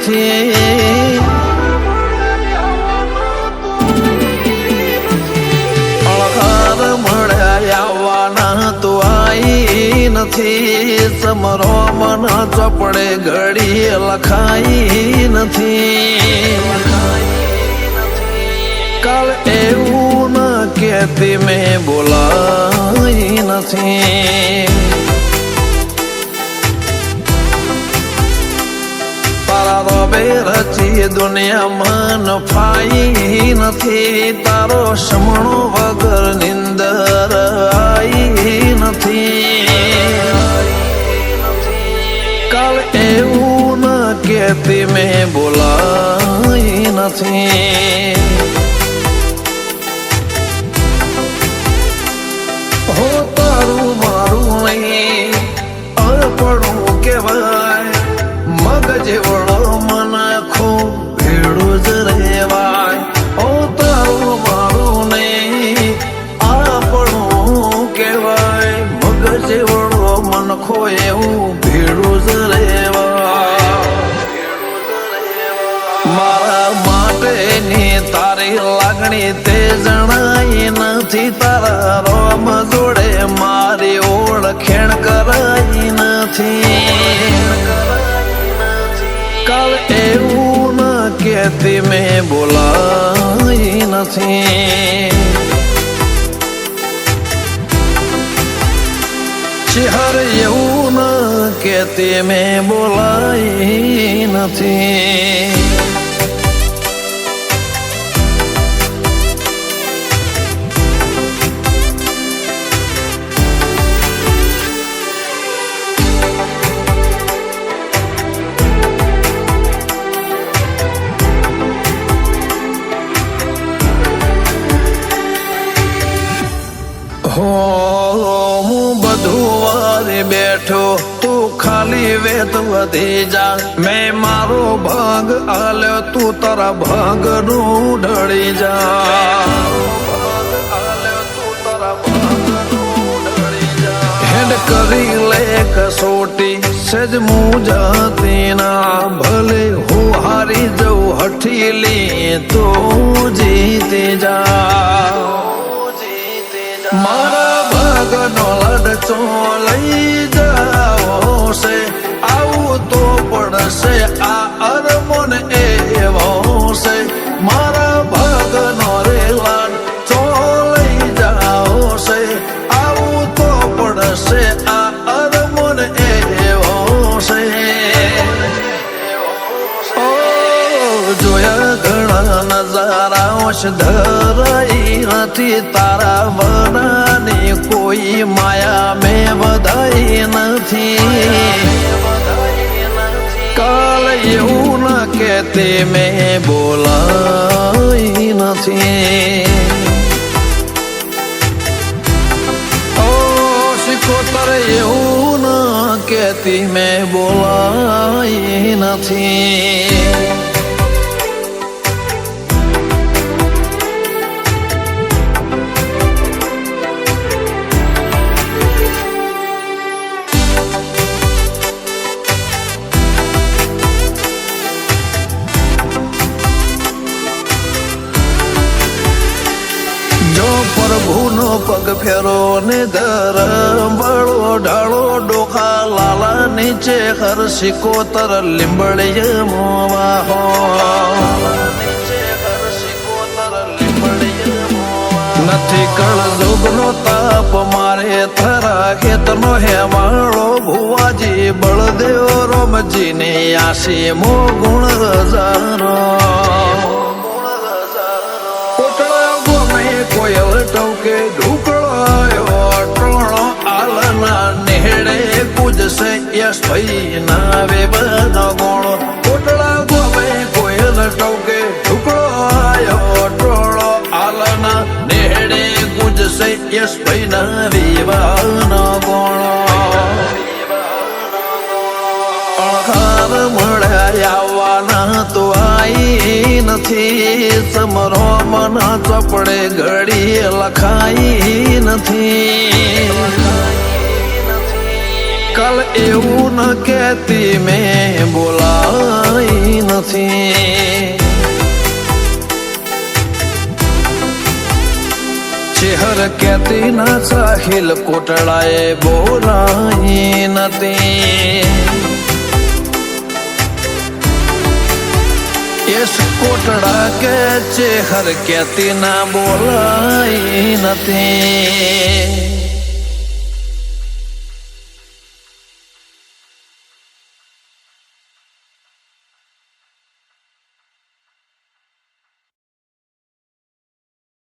નથી. અળખાર મળ્યા તો નથી સમરો મન ચોપડે ઘડી લખાઈ નથી કાલ એવું ન કેતી મેં બોલાઈ નથી તારા રચી દુનિયામાં નફાઈ નથી, તારો સમણો વગર નિંદર આઈ નથી. કાલ એવું ન કેતી મેં બોલાઈ નથી. હો તારું મારું નહીં કહેવાય, મગજ વળો લાગણી તે જણાઈ નથી તારા રોમ જોડે મારી ઓળખેણ કરાઈ નથી કાલ એવું ન કેતી મેં બોલાઈ નથી શિહર એવું ન કેતી મેં બોલાઈ નથી વારે બેઠો તું ખાલી વેત વધી જા મેં મારો ભાગ આલ્યો તું તારા ભાગ નું ઢળી જા હેડ કરી લે કસોટી સજ મુજાતી ના ભલે હું હારી જઉં હઠીલી તો જીતી જા મારા ભાગનો લડચો લઈ જાઓ છે આવું તો પડશે આ અરમોન એવો છે મારા ભગનો રે લાડચો લઈ જાઓ છે આવું તો પડશે આ અરમોન એવો છે જોયા ઘણા નજારા ધરાઈ નથી તારા વનાની કોઈ માયા. નથી. કાલ એવું ન કેતી મેં બોલાઈ નથી. ઓ શિકોતર, એવું ન કેતી મેં બોલાઈ નથી. પગ ફેરો ને ધરમ વાળો ઢાળો ડોખા લાલા નીચે હર સિકોતર લીંબડીય મોવા હો. નથી કળ દુગનો તાપ મારે થરા ખેતનો હેવાળો ભુવાજી બળદેવ રોમજી ને આશી મો ગુણ રજારો પૂજશે યશ ભાઈ ના વે બનો ગોણો કોટડા ગોવે કોયલ ટવકે આયો ટોળો. આલના નેહડે પૂજશે યશ ભાઈ ના વિવાનો ગોણો અણખાર મળ્યા આવવાના તો આઈ નથી. સમરો મન ચપડે ઘડી લખાઈ નથી. કાલ એવું ન કહેતી મેં બોલાઈ નથી. ચેહર કહેતી ના સાહિલ કોટડાએ બોલાઈ નથી. એસ કોટડા કે ચેહર કહેતી ના બોલાઈ નથી.